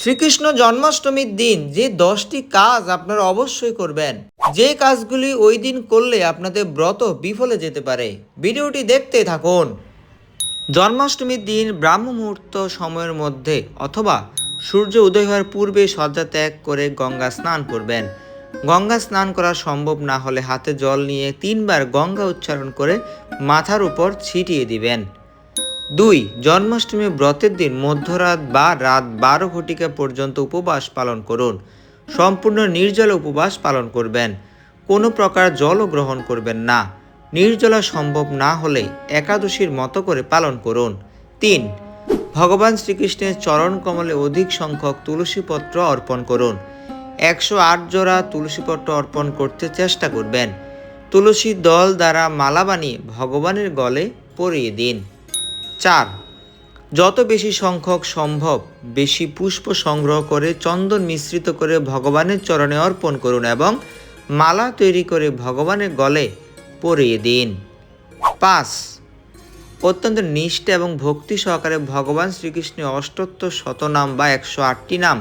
শ্রীকৃষ্ণ জন্মাষ্টমীর দিন যে দশটি কাজ আপনারা অবশ্যই করবেন। যে কাজগুলি ওই দিন করলে আপনাদের ব্রত বিফলে যেতে পারে। ভিডিওটি দেখতে থাকুন। জন্মাষ্টমীর দিন ব্রাহ্ম মুহূর্ত সময়ের মধ্যে অথবা সূর্য উদয় হওয়ার পূর্বে শয্যা ত্যাগ করে গঙ্গা স্নান করবেন। গঙ্গা স্নান করা সম্ভব না হলে হাতে জল নিয়ে তিনবার গঙ্গা উচ্চারণ করে মাথার উপর ছিটিয়ে দিবেন। দুই, জন্মাষ্টমী ব্রতের দিন মধ্যরাত বা রাত বারো ঘটিকা পর্যন্ত উপবাস পালন করুন। সম্পূর্ণ নির্জল উপবাস পালন করবেন। কোনো প্রকার জলও গ্রহণ করবেন না। নির্জলা সম্ভব না হলে একাদশীর মতো করে পালন করুন। তিন, ভগবান শ্রীকৃষ্ণের চরণ কমলে অধিক সংখ্যক তুলসীপত্র অর্পণ করুন। একশো আট জোড়া তুলসীপত্র অর্পণ করতে চেষ্টা করবেন। তুলসী দল দ্বারা মালা বানিয়ে ভগবানের গলে পরিয়ে দিন। চার, যত বেশি সংখ্যক সম্ভব বেশি পুষ্প সংগ্রহ করে চন্দন মিশ্রিত করে ভগবানের চরণে অর্পণ করুন এবং মালা তৈরি করে ভগবানের গলে পরিয়ে দিন। পাঁচ, অত্যন্ত নিষ্ঠা এবং ভক্তি সহকারে ভগবান শ্রীকৃষ্ণের অষ্টোত্তর শতনাম বা একশো আটটি নাম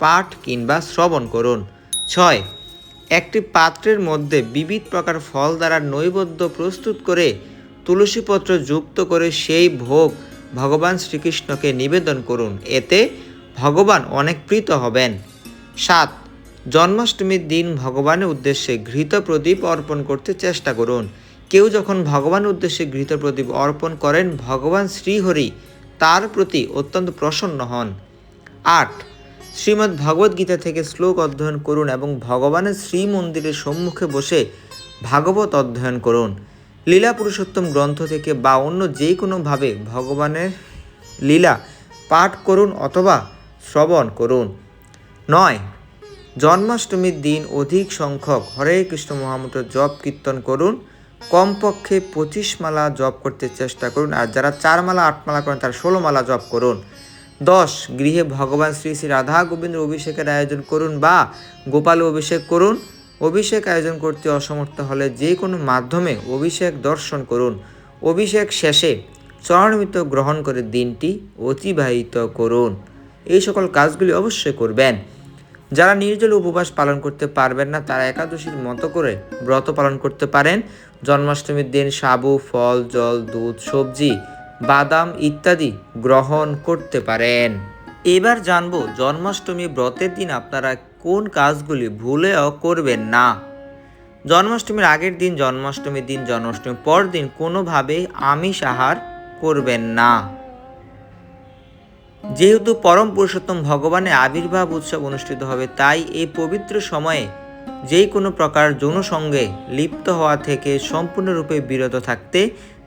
পাঠ কিংবা শ্রবণ করুন। ছয়, একটি পাত্রের মধ্যে বিবিধ প্রকার ফল দ্বারা নৈবেদ্য প্রস্তুত করে তুলসীপত্র যুক্ত করে সেই ভোগ ভগবান শ্রীকৃষ্ণকে নিবেদন করুন। এতে ভগবান অনেক প্রীত হবেন। সাত, জন্মাষ্টমীর দিন ভগবানের উদ্দেশ্যে ঘৃত প্রদীপ অর্পণ করতে চেষ্টা করুন। কেউ যখন ভগবানের উদ্দেশ্যে ঘৃত প্রদীপ অর্পণ করেন, ভগবান শ্রীহরি তার প্রতি অত্যন্ত প্রসন্ন হন। আট, শ্রীমদ্ ভগবদ্ গীতা থেকে শ্লোক অধ্যয়ন করুন এবং ভগবানের শ্রী মন্দিরের সম্মুখে বসে ভাগবত অধ্যয়ন করুন। লীলা পুরুষোত্তম গ্রন্থ থেকে বা অন্য যে কোনোভাবে ভগবানের লীলা পাঠ করুন অথবা শ্রবণ করুন। নয়, জন্মাষ্টমীর দিন অধিক সংখ্যক হরে কৃষ্ণ মহামন্ত্র জপ কীর্তন করুন। কমপক্ষে পঁচিশ মালা জপ করতে চেষ্টা করুন আর যারা চার মালা, আট মালা করেন তারা ষোলো মালা জপ করুন। দশ, গৃহে ভগবান শ্রী শ্রী রাধা গোবিন্দ অভিষেকের আয়োজন করুন বা গোপাল অভিষেক করুন। অভিষেক আয়োজন করতে অসমর্থ হলে যে কোনো মাধ্যমে অভিষেক দর্শন করুন। অভিষেক শেষে চরণমিত গ্রহণ করে দিনটি অতিবাহিত করুন। এই সকল কাজগুলি অবশ্যই করবেন। যারা নির্জল উপবাস পালন করতে পারবেন না, তারা একাদশীর মতো করে ব্রত পালন করতে পারেন। জন্মাষ্টমীর দিন সাবু, ফল, জল, দুধ, সবজি, বাদাম ইত্যাদি গ্রহণ করতে পারেন। এবার জানব, জন্মাষ্টমী ব্রতের দিন আপনারা কোন কাজগুলি ভুলেও করবেন না। জন্মাষ্টমীর আগের দিন, জন্মাষ্টমীর দিন, জন্মাষ্টমীর পর দিন কোনোভাবেই আমিষ আহার করবেন না। যেহেতু পরম পুরুষোত্তম ভগবানের আবির্ভাব উৎসব অনুষ্ঠিত হবে, তাই এই পবিত্র সময়ে যেই কোনো প্রকার যৌনসঙ্গে লিপ্ত হওয়া থেকে সম্পূর্ণরূপে বিরত থাকতে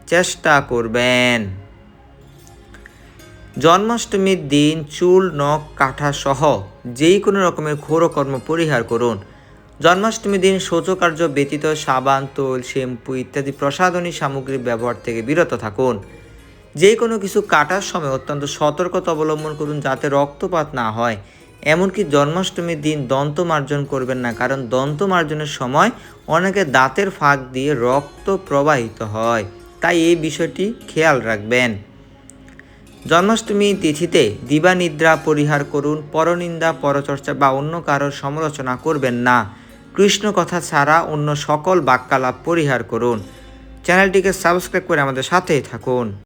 চেষ্টা করবেন। জন্মাষ্টমীর দিন চুল, নখ কাঠা সহ যেই কোনো রকমের ঘোরকর্ম পরিহার করুন। জন্মাষ্টমীর দিন শৌচকার্য ব্যতীত সাবান, তোল, শ্যাম্পু ইত্যাদি প্রসাধনী সামগ্রী ব্যবহার থেকে বিরত থাকুন। যে কোনো কিছু কাটার সময় অত্যন্ত সতর্কতা অবলম্বন করুন যাতে রক্তপাত না হয়। এমনকি জন্মাষ্টমীর দিন দন্ত মার্জন করবেন না, কারণ দন্ত মার্জনের সময় অনেকে দাঁতের ফাঁক দিয়ে রক্ত প্রবাহিত হয়। তাই এই বিষয়টি খেয়াল রাখবেন। জন্মাষ্টমী তিথিতে দিবানিদ্রা পরিহার করুন, পরনিন্দা, পরচর্চা বা অন্য কারোর সমালোচনা করবেন না। কৃষ্ণ কথা ছাড়া অন্য সকল বাক্যালাপ পরিহার করুন। চ্যানেলটিকে সাবস্ক্রাইব করে আমাদের সাথেই থাকুন।